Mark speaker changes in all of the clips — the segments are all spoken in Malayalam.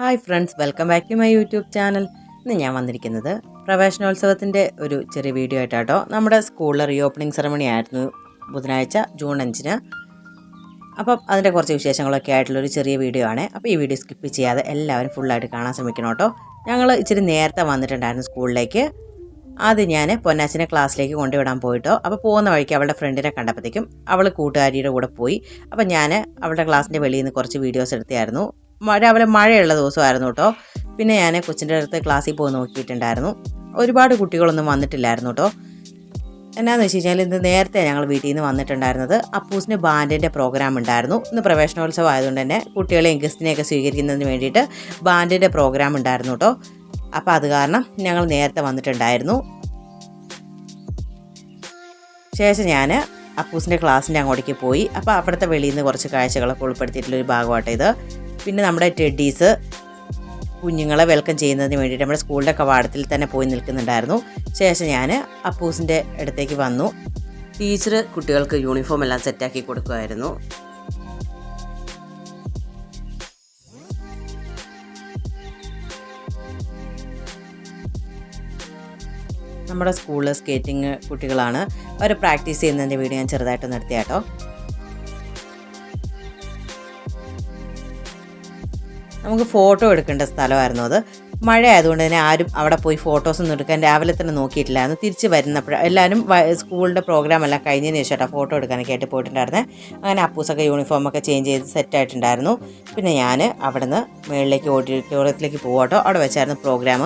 Speaker 1: Hi friends welcome back to my YouTube channel ഇന്ന് ഞാൻ വന്നിരിക്കുന്നത് പ്രവേശനോത്സവത്തിന്റെ ഒരു ചെറിയ വീഡിയോ ആയിട്ടാട്ടോ. നമ്മുടെ സ്കൂളിലെ റീ ഓപ്പണിംഗ് സെറമണി ആയിരുന്നു ബുധനാഴ്ച ജൂൺ അഞ്ചിന്. അപ്പം അതിന്റെ കുറച്ച് വിശേഷങ്ങളൊക്കെ ആയിട്ടുള്ളൊരു ചെറിയ വീഡിയോ ആണ്. അപ്പോൾ ഈ വീഡിയോ സ്കിപ്പ് ചെയ്യാതെ എല്ലാവരും ഫുള്ളായിട്ട് കാണാൻ ശ്രമിക്കണം കേട്ടോ ഞങ്ങൾ ഇച്ചിരി നേരത്തെ വന്നിട്ടുണ്ടായിരുന്നു സ്കൂളിലേക്ക് ആദ്യം ഞാൻ പൊന്നാച്ചിനെ ക്ലാസ്സിലേക്ക് കൊണ്ടുവിടാൻ പോയിട്ടോ. അപ്പോൾ പോകുന്ന വഴിക്ക് അവളുടെ ഫ്രണ്ടിനെ കണ്ടപ്പോഴത്തേക്കും അവൾ കൂട്ടുകാരിയുടെ കൂടെ പോയി. അപ്പോൾ ഞാൻ അവളുടെ ക്ലാസ്സിന്റെ വെളിയിൽ നിന്ന് കുറച്ച് വീഡിയോസ് എടുത്തായിരുന്നു രാവിലെ മഴയുള്ള ദിവസമായിരുന്നു കേട്ടോ. പിന്നെ ഞാൻ കൊച്ചിന്റെ അടുത്ത് ക്ലാസ്സിൽ പോയി നോക്കിയിട്ടുണ്ടായിരുന്നു. ഒരുപാട് കുട്ടികളൊന്നും വന്നിട്ടില്ലായിരുന്നു കേട്ടോ. എന്നാന്ന് വെച്ച് കഴിഞ്ഞാൽ ഇന്ന് നേരത്തെ ഞങ്ങൾ വീട്ടിൽ നിന്ന് വന്നിട്ടുണ്ടായിരുന്നത് അപ്പൂസിന് ബാൻഡിന്റെ പ്രോഗ്രാം ഉണ്ടായിരുന്നു. ഇന്ന് പ്രവേശനോത്സവം ആയതുകൊണ്ട് തന്നെ കുട്ടികളെയും ഗസ്റ്റിനെയൊക്കെ സ്വീകരിക്കുന്നതിന് വേണ്ടിയിട്ട് ബാൻഡിന്റെ പ്രോഗ്രാം ഉണ്ടായിരുന്നു കേട്ടോ. അപ്പോൾ അത് കാരണം ഞങ്ങൾ നേരത്തെ വന്നിട്ടുണ്ടായിരുന്നു. ശേഷം ഞാൻ അപ്പൂസിന്റെ ക്ലാസ്സിന്റെ അങ്ങോട്ടേക്ക് പോയി. അപ്പോൾ അവിടുത്തെ വെളിയിൽ നിന്ന് കുറച്ച് കാഴ്ചകളൊക്കെ ഉൾപ്പെടുത്തിയിട്ടുള്ളൊരു ഭാഗമായിട്ട് ഇത്. പിന്നെ നമ്മുടെ ടെഡീസ് കുഞ്ഞുങ്ങളെ വെൽക്കം ചെയ്യുന്നതിന് വേണ്ടിയിട്ട് നമ്മുടെ സ്കൂളിന്റെ കവാടത്തിൽ തന്നെ പോയി നിൽക്കുന്നുണ്ടായിരുന്നു. ശേഷം ഞാൻ അപ്പൂസിന്റെ അടുത്തേക്ക് വന്നു. ടീച്ചർ കുട്ടികൾക്ക് യൂണിഫോം എല്ലാം സെറ്റാക്കി കൊടുക്കുമായിരുന്നു നമ്മുടെ സ്കൂളിൽ സ്കേറ്റിംഗ് കുട്ടികളാണ്. അവർ പ്രാക്ടീസ് ചെയ്യുന്നതിന്റെ വീഡിയോ ഞാൻ ചെറുതായിട്ട് നിർത്തിയാട്ടോ. നമുക്ക് ഫോട്ടോ എടുക്കേണ്ട സ്ഥലമായിരുന്നു അത്. മഴ ആയതുകൊണ്ട് തന്നെ ആരും അവിടെ പോയി ഫോട്ടോസ് ഒന്നും എടുക്കാൻ രാവിലെ തന്നെ നോക്കിയിട്ടില്ലായിരുന്നു തിരിച്ച് വരുന്നപ്പോൾ എല്ലാവരും സ്കൂളിന്റെ പ്രോഗ്രാം എല്ലാം കഴിഞ്ഞതിന് ശേഷം ഫോട്ടോ എടുക്കാനൊക്കെ ആയിട്ട് പോയിട്ടുണ്ടായിരുന്നത് അങ്ങനെ അപ്പൂസൊക്കെ യൂണിഫോമൊക്കെ ചേഞ്ച് ചെയ്ത് സെറ്റായിട്ടുണ്ടായിരുന്നു പിന്നെ ഞാൻ അവിടെ നിന്ന് മുകളിലേക്ക് ഓഡിറ്റോറിയത്തിലേക്ക് പോകട്ടോ അവിടെ വെച്ചായിരുന്നു പ്രോഗ്രാം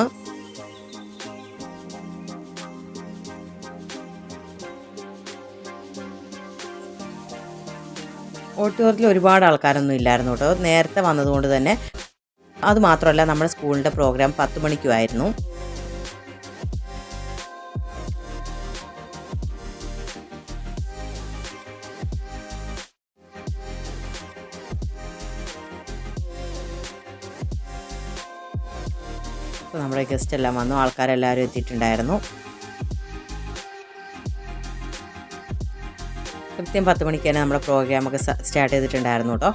Speaker 1: ഓഡിറ്റോറിയത്തിൽ ഒരുപാട് ആൾക്കാരൊന്നും ഇല്ലായിരുന്നു കേട്ടോ നേരത്തെ വന്നതുകൊണ്ട് തന്നെ അതുമാത്രമല്ല നമ്മുടെ സ്കൂളിന്റെ പ്രോഗ്രാം പത്ത് മണിക്കുമായിരുന്നു. അപ്പോൾ നമ്മുടെ ഗസ്റ്റ് എല്ലാം വന്നു. ആൾക്കാരെല്ലാവരും എത്തിയിട്ടുണ്ടായിരുന്നു. കൃത്യം പത്ത് മണിക്ക് തന്നെ നമ്മുടെ പ്രോഗ്രാമൊക്കെ സ്റ്റാർട്ട് ചെയ്തിട്ടുണ്ടായിരുന്നു കേട്ടോ.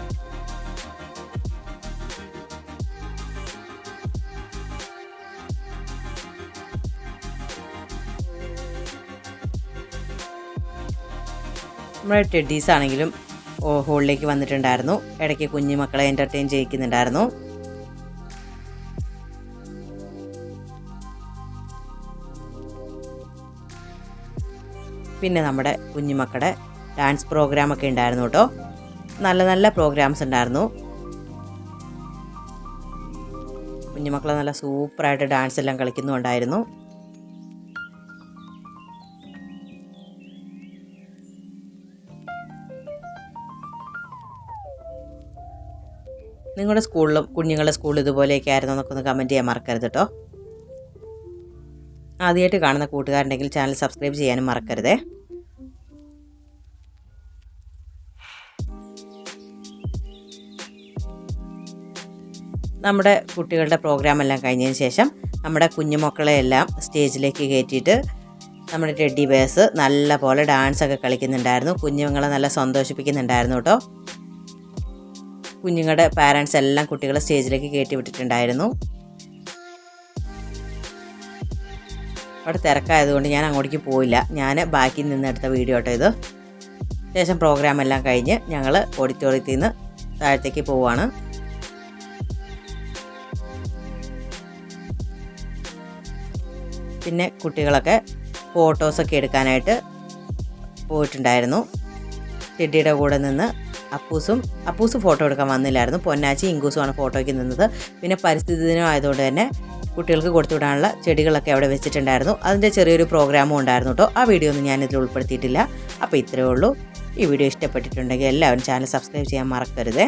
Speaker 1: നമ്മുടെ ടെഡീസ് ആണെങ്കിലും ഹോളിലേക്ക് വന്നിട്ടുണ്ടായിരുന്നു. ഇടയ്ക്ക് കുഞ്ഞു മക്കളെ എന്റർടൈൻ ചെയ്യിക്കുന്നുണ്ടായിരുന്നു. പിന്നെ നമ്മുടെ കുഞ്ഞുമക്കളുടെ ഡാൻസ് പ്രോഗ്രാമൊക്കെ ഉണ്ടായിരുന്നു കേട്ടോ. നല്ല നല്ല പ്രോഗ്രാംസ് ഉണ്ടായിരുന്നു. കുഞ്ഞുമക്കൾ നല്ല സൂപ്പറായിട്ട് ഡാൻസ് എല്ലാം കളിക്കുന്നുണ്ടായിരുന്നു. നിങ്ങളുടെ സ്കൂളിലും കുഞ്ഞുങ്ങളുടെ സ്കൂളിൽ ഇതുപോലെയൊക്കെ ആയിരുന്നു എന്നൊക്കെ ഒന്ന് കമന്റ് ചെയ്യാൻ മറക്കരുത് കേട്ടോ ആദ്യമായിട്ട് കാണുന്ന കൂട്ടുകാരുണ്ടെങ്കിൽ ചാനൽ സബ്സ്ക്രൈബ് ചെയ്യാനും മറക്കരുതേ. നമ്മുടെ കുട്ടികളുടെ പ്രോഗ്രാം എല്ലാം കഴിഞ്ഞതിന് ശേഷം നമ്മുടെ കുഞ്ഞുമക്കളെ എല്ലാം സ്റ്റേജിലേക്ക് കയറ്റിയിട്ട് നമ്മുടെ ടെഡി ബേഴ്സ് നല്ല പോലെ ഡാൻസൊക്കെ കളിക്കുന്നുണ്ടായിരുന്നു. കുഞ്ഞുങ്ങളെ നല്ല സന്തോഷിപ്പിക്കുന്നുണ്ടായിരുന്നു കേട്ടോ കുഞ്ഞുങ്ങളുടെ പാരൻസ് എല്ലാം കുട്ടികളെ സ്റ്റേജിലേക്ക് കയറ്റി വിട്ടിട്ടുണ്ടായിരുന്നു. അവിടെ തിരക്കായതുകൊണ്ട് ഞാൻ അങ്ങോട്ടേക്ക് പോയില്ല. ഞാൻ ബാക്കിൽ നിന്ന് എടുത്ത വീഡിയോ കേട്ടോ ഇത്. ശേഷം പ്രോഗ്രാം എല്ലാം കഴിഞ്ഞ് ഞങ്ങൾ ഓഡിറ്റോറിയത്തിൽ നിന്ന് താഴത്തേക്ക് പോവാണ്. പിന്നെ കുട്ടികളൊക്കെ ഫോട്ടോസൊക്കെ എടുക്കാനായിട്ട് പോയിട്ടുണ്ടായിരുന്നു. ചെടിയുടെ കൂടെ നിന്ന് അപ്പൂസും അപ്പൂസ് ഫോട്ടോ എടുക്കാൻ വന്നില്ലായിരുന്നു. പൊന്നാച്ചി ഇങ്കൂസുമാണ് ഫോട്ടോയ്ക്ക് നിന്നത്. പിന്നെ പരിസ്ഥിതി ദിനം ആയതുകൊണ്ട് തന്നെ കുട്ടികൾക്ക് കൊടുത്തുവിടാനുള്ള ചെടികളൊക്കെ അവിടെ വെച്ചിട്ടുണ്ടായിരുന്നു. അതിന്റെ ചെറിയൊരു പ്രോഗ്രാമും ഉണ്ടായിരുന്നു കേട്ടോ. ആ വീഡിയോ ഒന്നും ഞാനിതിൽ ഉൾപ്പെടുത്തിയിട്ടില്ല. അപ്പോൾ ഇത്രയേ ഉള്ളൂ. ഈ വീഡിയോ ഇഷ്ടപ്പെട്ടിട്ടുണ്ടെങ്കിൽ എല്ലാവരും ചാനൽ സബ്സ്ക്രൈബ് ചെയ്യാൻ മറക്കരുതേ.